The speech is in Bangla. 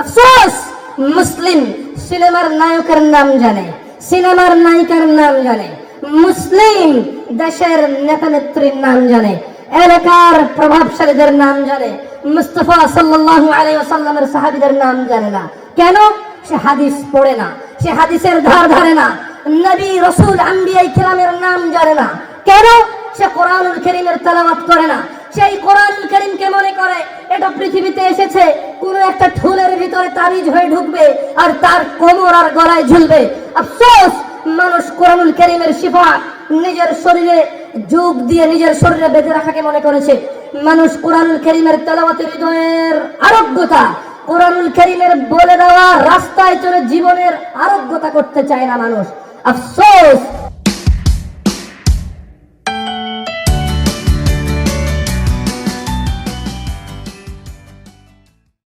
আফসোস, মুসলিম, সিনেমার নায়কের নাম জানে, সিনেমার নায়িকার নাম জানে, মুসলিম, দেশের নেতা নেত্রীর নাম জানে, এলাকার প্রভাবশালীদের নাম জানে, মুস্তফা সাল্লাল্লাহু আলাইহি ওয়াসাল্লামের সাহাবীদের নাম জানে না। কেন? সে হাদিস পড়ে না, সে হাদিসের ধার ধারে না, নবী রসুল আম্বিয়াই কেরামের নাম জানে না। কেন? সে কোরআনুল করিমের তেলাওয়াত করে না, সেই কোরআনুল এটা পৃথিবীতে এসেছে, কোন একটা ঠুলের ভিতরে তাবিজ হয়ে ঢুকবে আর তার কোমর আর গলায় ঝুলবে। আফসোস, মানুষ কোরআনুল করিমের শিফা নিজের শরীরে যোগ দিয়ে নিজের শরীরে বেঁধে রাখাকে মনে করেছে। মানুষ কোরআনুল করিমের তেলাওয়াতের হৃদয়ের আরোগ্যতা, কোরআনুল করিমের বলে দেওয়া রাস্তায় চলে জীবনের আরোগ্যতা করতে চায় না মানুষ। আফসোস